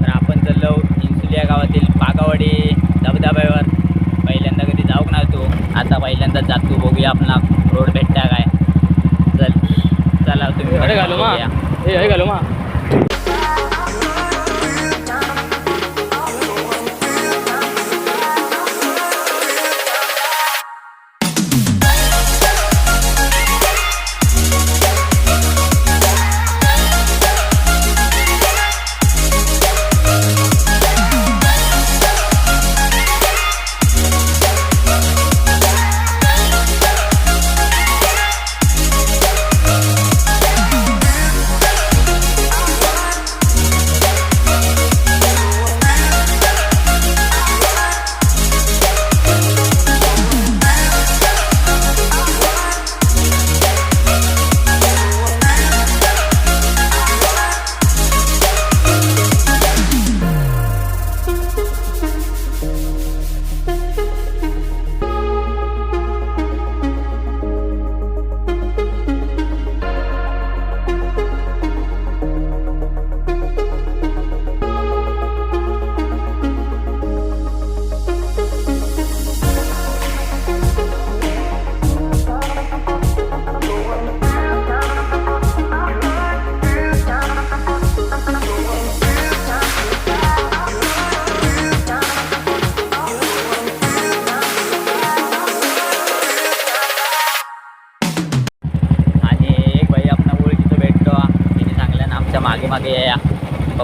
तर आपण चाललो इंसुलिया गावातील पागावाडी धबधब्यावर. पहिल्यांदा कधी जाऊक नव्हतो आता पहिल्यांदा जातो बघूया आपला रोड भेटता काय. चल चला तुम्ही. अरे घालू घालू मा. मागे या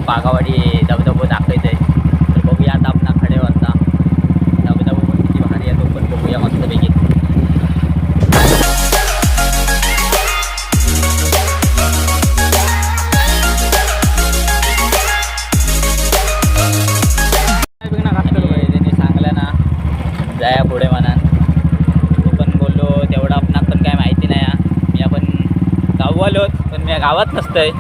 पागावाडी धबधबो दाखवायचं आहे तर बघूया आता आपला खडे वाजता धबधबो पण किती भारी आहे तो पण बघूया मस्तपैकी. त्यांनी सांगलं ना जाया पुढे म्हणा. तो पण बोललो तेवढं आपणाक पण काय माहिती नाही मी आपण गाववालोच पण मी गावात नसतंय.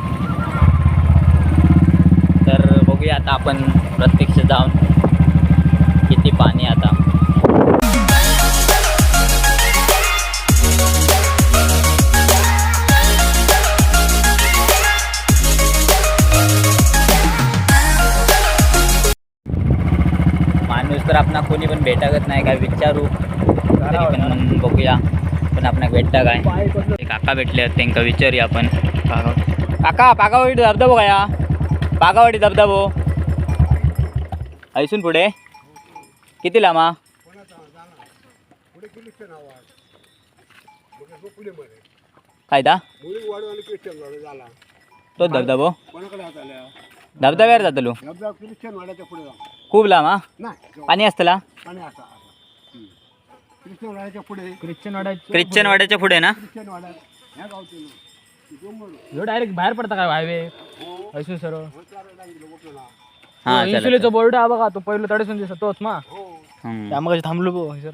बघूया आता आपण प्रत्यक्ष जाऊन किती पाणी आता. माणूस तर आपणा कोणी पण भेटागत नाही काय विचारू पण बघूया पण आपणाक भेटता काय. काका भेटले त्यांका विचारूया आपण. काका पागावाडी धबधबो काय पागावाडी धबधबो. ऐसून पुढे. किती लांबा काय दा तो धबधबो. धबधब्यावर जातलो? खूप लांब हा? पाणी असतला ख्रिश्चन वाड्याच्या पुढे. ना? ह्यो डायरेक्ट बाहेर पडता काय हायवे ऐसून सरळ हा चला, इन्सुलिनचा बोर्ड हा बघा तो पहिलं तडेसून दिसत तोच मा. हम्म. थांबलो बो हे.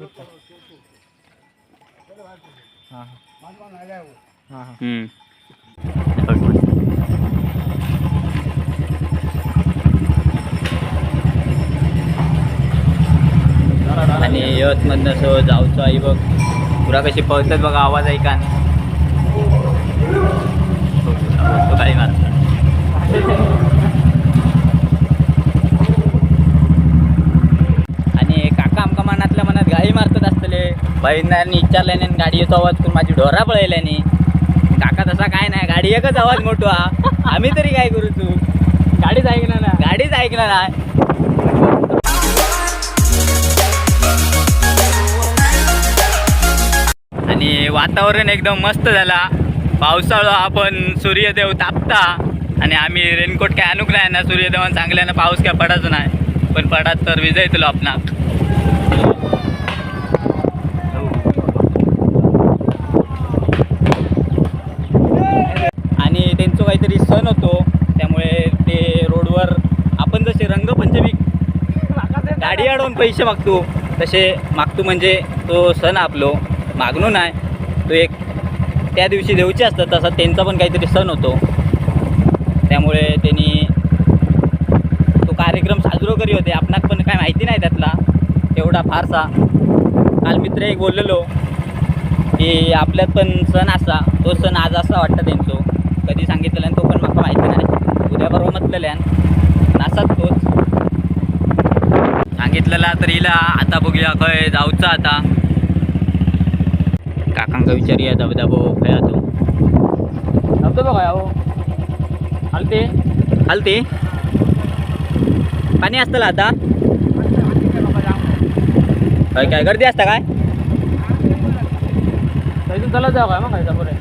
हा हा. हा हम्म. आणि यवतमधनं असं जाऊचं आई बघ. पुरा कशी पळतात बघा आवाज ऐका काही मारतात आणि काका आमका मनातल्या मनात गाडी मारतात असतले. बहिणांनी विचारल्याने गाडी येतो आवाज करून माझी ढोरा पळयल्याने. काका तसा काय नाही गाडी एकच आवाज मोठा आम्ही तरी काय करू तू? गाडीच ऐकणार ना गाडीच ऐकणार नाही. आणि वातावरण एकदम मस्त झाला. पावसाळा आपण सूर्यदेव तापता आणि आम्ही रेनकोट काय आणूक नाही ना सूर्यदेवान चांगल्यानं पाऊस काय पडाच नाही. पण पडात तर विजयतलो आपणाक आणि त्यांचं काहीतरी सण होतो त्यामुळे ते रोडवर आपण जसे रंगपंचमी गाडी अडवून पैसे मागतो तसे मागतो म्हणजे तो सण आपलो. मागणो नाही. त्या दिवशी देऊचे असतात तसा त्यांचा पण काहीतरी सण होतो. त्यामुळे त्यांनी तो कार्यक्रम साजरो करी होते. आपणाक पण काय माहिती नाही त्यातला. एवढा फारसा. काल मित्र एक बोललेलो की आपल्यात पण सण असा तो सण आज असा वाटतं त्यांचो. कधी सांगितलेला तो पण मला माहिती नाही. उद्या बरोबर म्हटलेल्यान असाच तोच. सांगितलेला तर हिला आता बघूया खंय जाऊचा आता. धबधबो खंय हा तू धबधबा काय हो हलते हलते पाणी असतं आता काय काय गर्दी असता काय इथून चालत जाऊ काय मग काय बरं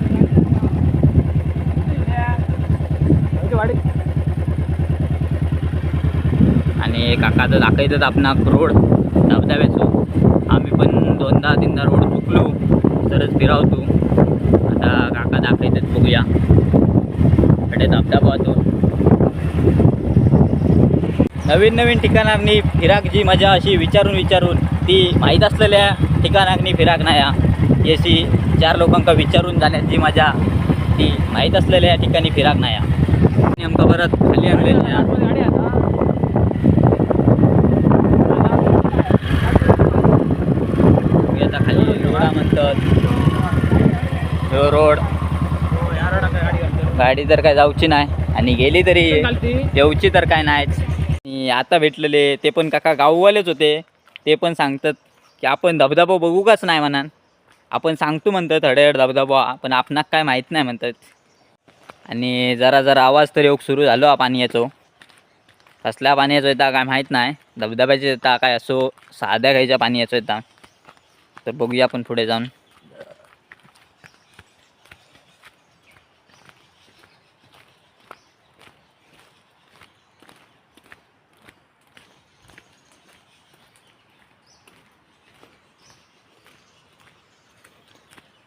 आणि काका तर दाखवतात आपणा रोड धबधब्याचो आम्ही पण दोनदा तीनदा रोड तरच फिराव तू आता काका दाखवतात बघूया अडे धबधबा तो नवीन नवीन ठिकाणांनी फिराक जी मजा अशी विचारून विचारून ती माहीत असलेल्या ठिकाणांनी फिराक नाही हा. चार लोकांका विचारून जाण्याची मजा ती माहीत असलेल्या ठिकाणी फिराक नाही हा. आणि आमका परत खाली आणलेली हा. गाडी आता मी आता खाली म्हणतात? ह्यो रोड. गाडी तर काय जाऊची नाही. आणि गेली तरी येऊची तर काय नाहीच. आणि आता भेटलेले ते पण काका गाववालेच होते. ते पण सांगतात की आपण धबधबा बघू काच नाही म्हणान. आपण सांगतो म्हणतात हडहड धबधबा. पण आपणाक काय माहीत नाही म्हणतात. आणि जरा जरा आवाज तर येऊक सुरू झालो हा पाण्याचो. कसल्या पाण्याचो येता काय माहीत नाही. धबधब्याचे येता काय असो साध्या खायच्या पाण्याचो येता. तर बघूया आपण पुढे जाऊन.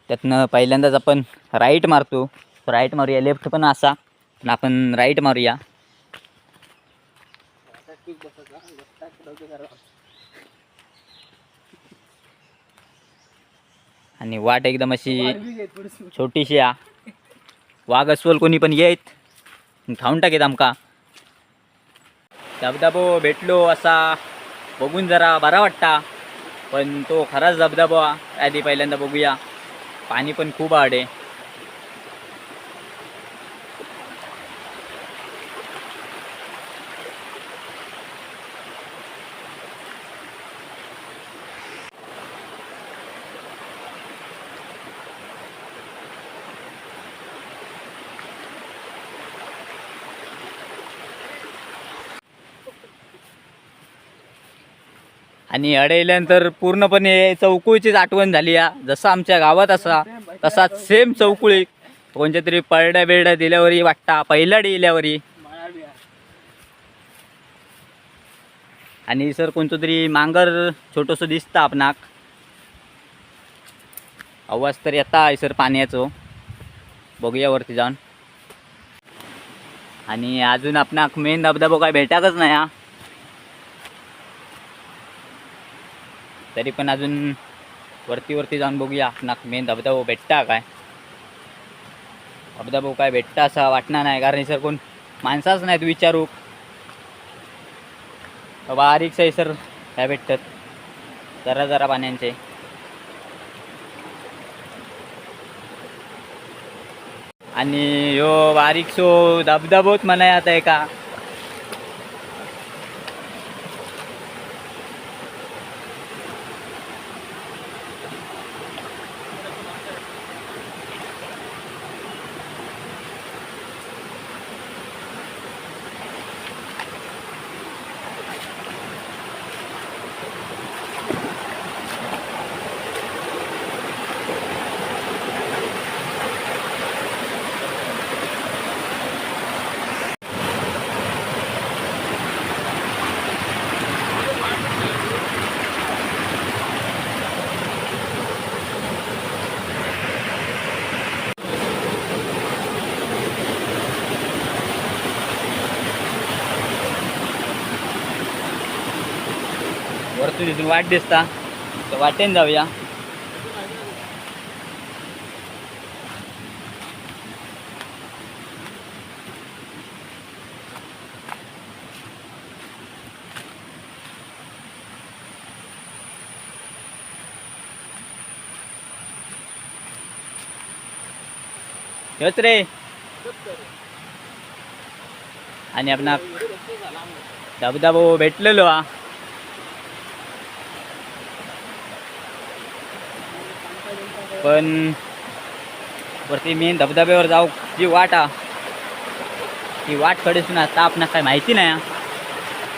त्यातनं पहिल्यांदाच आपण राईट मारतो. राईट मारूया लेफ्ट पण असा. पण आपण राईट मारूया. आणि वाट एकदम अशी छोटीशी आ. वाघ अस्वल कोणी पण येत. खाऊन टाकेत आमका. धबधबो भेटलो असा. बघून जरा बरा वाटता. पण तो खराच धबधबा आधी पहिल्यांदा बघूया. पाणी पण खूप आडे आणि अडयल्यानंतर पूर्णपणे चौकुळीचीच आठवण झाली या. जसं आमच्या गावात असा तसाच सेम चौकुळी. कोणत्या तरी पळड्या बिरड्या दिल्यावरही वाटता पहिला इल्यावरही आणि सर कोणतं तरी मांगर छोटंसं दिसतं आपणाक. आवाज तर येता आहे सर पाण्याचो. बघूया वरती जाऊन. आणि अजून आपणाक मेन धबधबो काय भेटाकच नाही हा. तरी पण अजून वरती वरती जाऊन बघूया. नाक मेन धबधबो भेटता काय? धबधबो काय भेटता असा वाटणार नाही. कारण सर कोण? माणसाच नाहीत विचारू. बारीक सर सर काय भेटतात. जरा जरा पाण्यांचे. आणि ह्यो बारीकसो धबधबोच म्हणाय आता एका. वरतून तिथून वाट दिसता. तर वाटेन जाऊया. ह्योच रे. आणि आपण धबधबो भेटलेलो हा. पण वरती मेन धबधब्यावर जाऊ जी वाट आ. ती वाट कडेसून आता आपणास काय माहिती नाही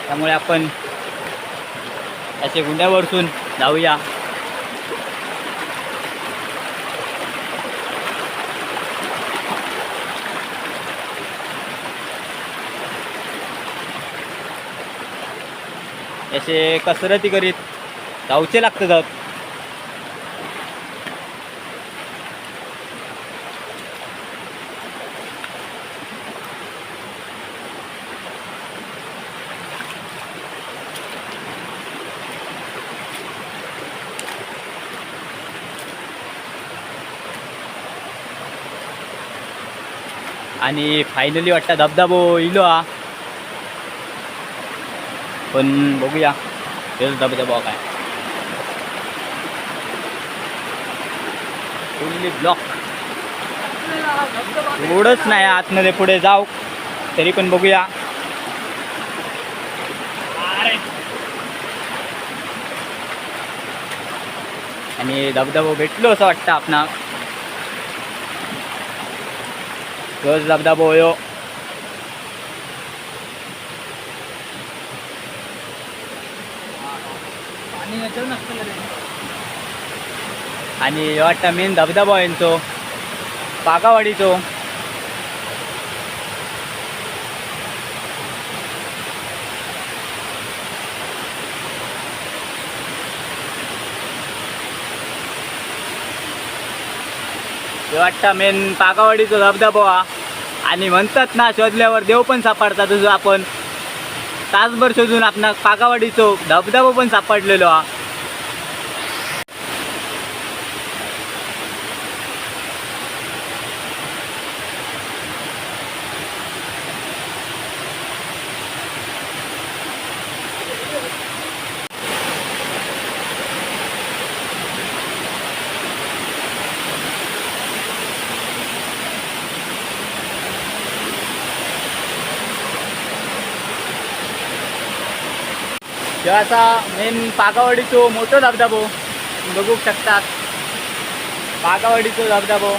त्यामुळे आपण त्याचे गुंड्यावरसून जाऊया. असे कसरती करीत जाऊचे जात आणि फायनली वाटतं धबधबो इलो हा. पण बघूया तेच धबधबा काय. फुल्ली ब्लॉक रोडच नाही आतमध्ये पुढे जाऊ. तरी पण बघूया. आणि धबधबा भेटलो असं वाटतं आपणा रे आणि वाटतं मेन धबधबा आहे तो. पागावाडीचो. हे वाटतं मेन पाकावाडीचा धबधबा हा. आणि म्हणतात ना शोधल्यावर देव पण सापडतात तुझं आपण तासभर शोधून आपण पाकावाडीचो धबधबा पण सापडलेलो हा ह्यो असा मेन पागावाडीचो मोठो धबधबो. बघू शकतात. पागावाडीचो धबधबो.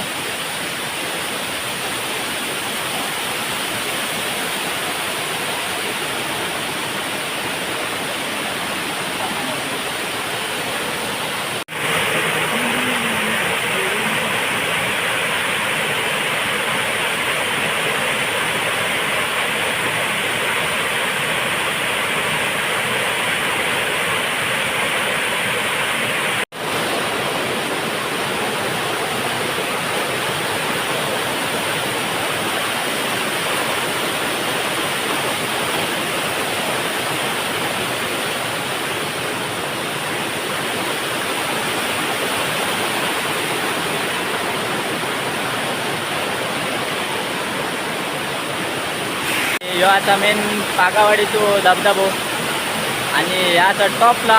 ह्यो आता मेन पागावाडीचो धबधबो. आणि याचा टॉपला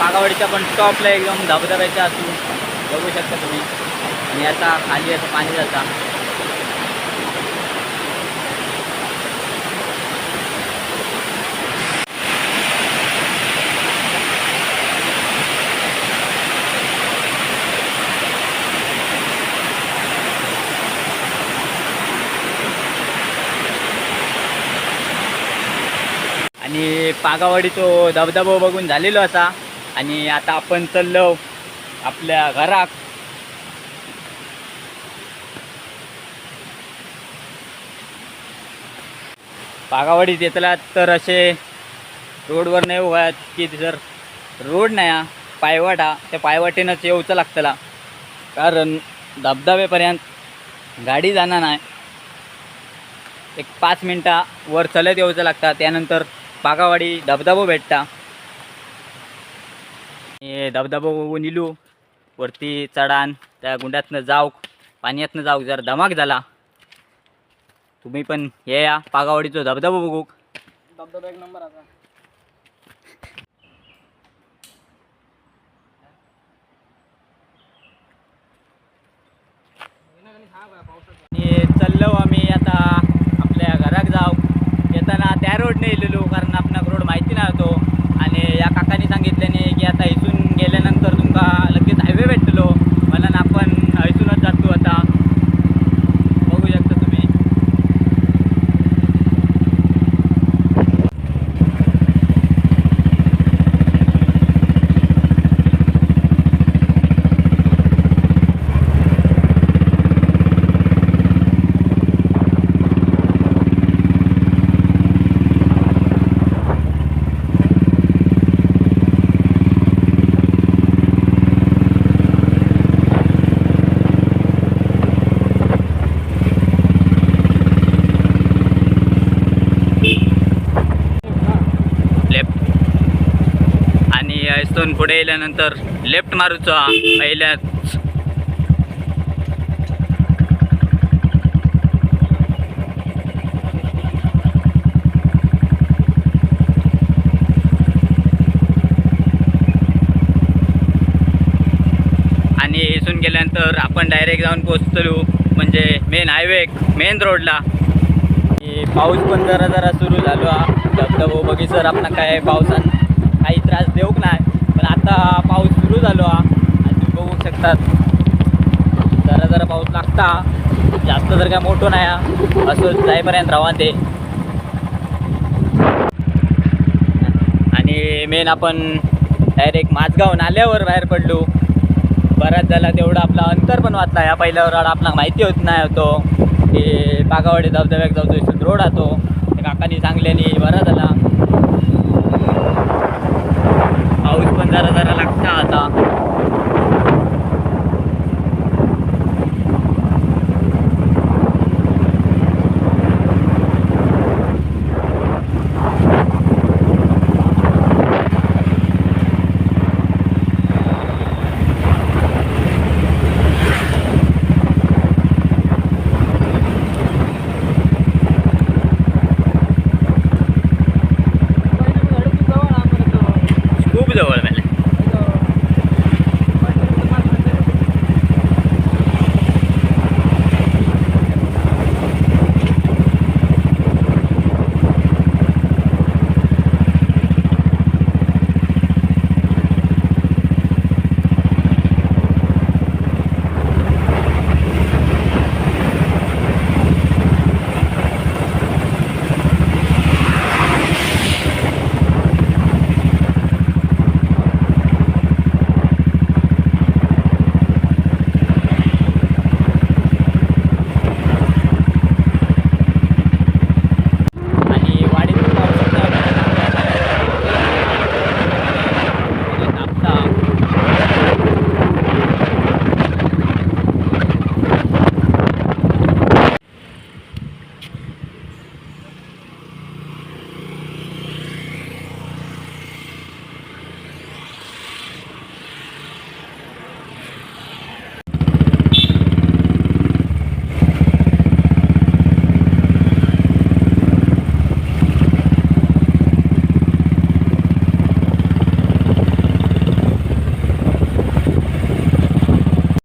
पागावाडीचा पण टॉपला एकदम धबधब्याचा असू बघू शकता तुम्ही. आणि याचा खाली असं पाणी जाता. आणि पागावाडीचो धबधबो बघून झालेलो असा आणि आता आपण चाललो आपल्या घराक. पागावाडीत येतला तर असे रोडवर नाही उभा की जर रोड नाही हा पायवाट त्या पायवाटेनंच येऊचं लागतला. कारण धबधब्यापर्यंत गाडी जाणार नाही. एक पाच मिनटा वर चलत येऊचं लागतं त्यानंतर बागावाडी धबधबो भेटता. हे धबधबो बघून इलू वरती चढान त्या गुंडातनं जाऊ पाण्यातनं जाऊ जर धमाक झाला. तुम्ही पण ये या पागावाडीचो धबधबो बघू धबधबा एक नंबर आता. चाललो आम्ही आता आपल्या घराक जाऊ येताना त्या रोडने येलेलो कारण आपणाक रोड माहिती नव्हतो. आणि या काकांनी सांगितल्याने की आता इथून गेल्यानंतर तुमका लगेच हायवे भेटलो मला ना आपण इथूनच जातो आता बघू शकता तुम्ही लेफ्ट आणि पुढे गेल्यानंतर लेफ्ट मारूचा पहिल्याच. आणि इथून गेल्यानंतर आपण डायरेक्ट जाऊन पोचतलो म्हणजे मेन हायवे मेन रोडला पाऊस पण जरा जरा सुरू झालो. हा धबधबो बघी सर आपण काय पावसान काही त्रास देऊक नाही पण आता पाऊस सुरू झालो हा. आणि तुम्ही बघू शकतात. जरा जरा पाऊस लागता. जास्त जर काय मोठं नाही हा. असं जाईपर्यंत राहा ते आणि मेन आपण डायरेक्ट माझगाव नाल्यावर बाहेर पडलो. बराच झाला तेवढा आपला अंतर पण वाचला. या पहिल्यावर आपला माहिती होत नाही होतो. की बागावाडी धबधब्याक जाऊ तो रोड होतो ते काकांनी सांगल्याने बरा झाला. पाऊस पण जरा जरा लागता आता